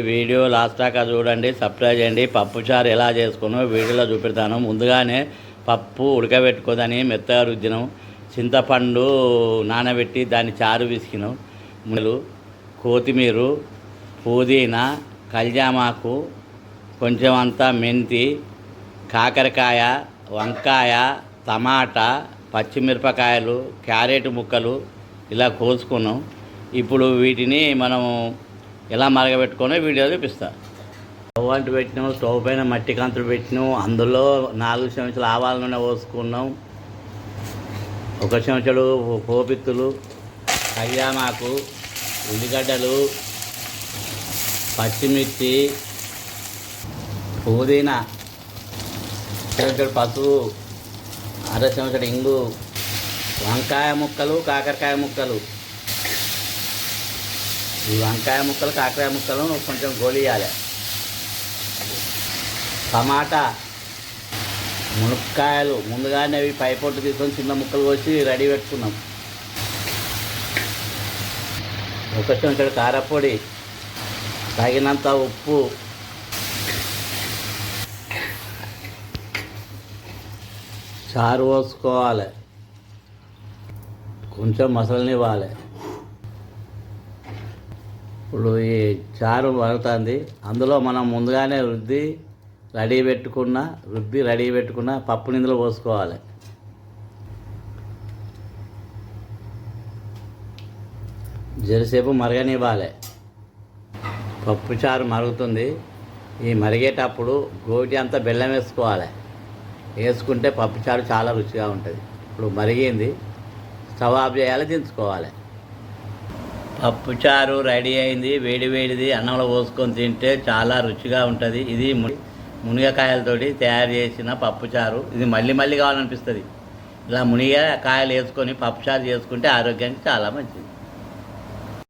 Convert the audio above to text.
ఈ video last దాకా చూడండి సబ్స్క్రైబ్ చేయండి. పప్పు చారు ఎలా చేసుకునో వీడియోలో చూపెడతాను ముందుగానే పప్పు ఉడకబెట్టుకోదని మెత్తగా రుద్దినాం. చింతపండు నానబెట్టి దాన్ని చారు విసికినాం. ములు కొత్తిమీర పుదీనా కల్జామాకు కొంచెం అంతా మెంతి కాకరకాయ వంకాయ టమాటా పచ్చిమిరపకాయలు క్యారెట్ ముక్కలు ఇలా కోసుకున్నాం. ఇప్పుడు వీటిని మనం ఇలా మరగబెట్టుకునే వీడియో చూపిస్తా. స్టవ్ అంటు పెట్టినాం స్టవ్ పైన మట్టి కంతులు పెట్టినాం అందులో నాలుగు చెంచాలు ఆవాల నూనె పోసుకున్నాం. ఒక చెంచాడు పోపిత్తులు కళ్యామాకు ఉల్లిగడ్డలు పచ్చిమిర్చి పుదీనా చెంచాడు పసుపు అర చెంచాడు ఇంగు వంకాయ ముక్కలు కాకరకాయ ముక్కలు. ఈ వంకాయ ముక్కలు కాకరాయ ముక్కలు కొంచెం గోలియాలి. టమాటా మునక్కాయలు ముందుగానే అవి పై పొట్టు తీసుకొని చిన్న ముక్కలు కోసి రెడీ పెట్టుకున్నాం. ఒక చెంచడు కారపొడి తగినంత ఉప్పు. చారు పోసుకోవాలి. కొంచెం మసలనివ్వాలి. ఇప్పుడు ఈ చారు మరుగుతుంది అందులో మనం ముందుగానే రుద్ది రెడీ పెట్టుకున్న రుద్ది రెడీ పెట్టుకున్న పప్పు నిందులో పోసుకోవాలి. జరసేపు మరగనివ్వాలి. పప్పు చారు మరుగుతుంది. ఈ మరిగేటప్పుడు గోటి అంతా బెల్లం వేసుకోవాలి. వేసుకుంటే పప్పు చారు చాలా రుచిగా ఉంటుంది. ఇప్పుడు మరిగింది. స్టవ్ ఆఫ్ చేయాలి దించుకోవాలి. పప్పుచారు రెడీ అయింది వేడి వేడిది అన్నంలో పోసుకొని తింటే చాలా రుచిగా ఉంటుంది. ఇది మునిగకాయలతోటి తయారు చేసిన పప్పుచారు ఇది మళ్ళీ మళ్ళీ కావాలనిపిస్తుంది. ఇలా మునిగకాయలు వేసుకొని పప్పుచారు చేసుకుంటే ఆరోగ్యానికి చాలా మంచిది.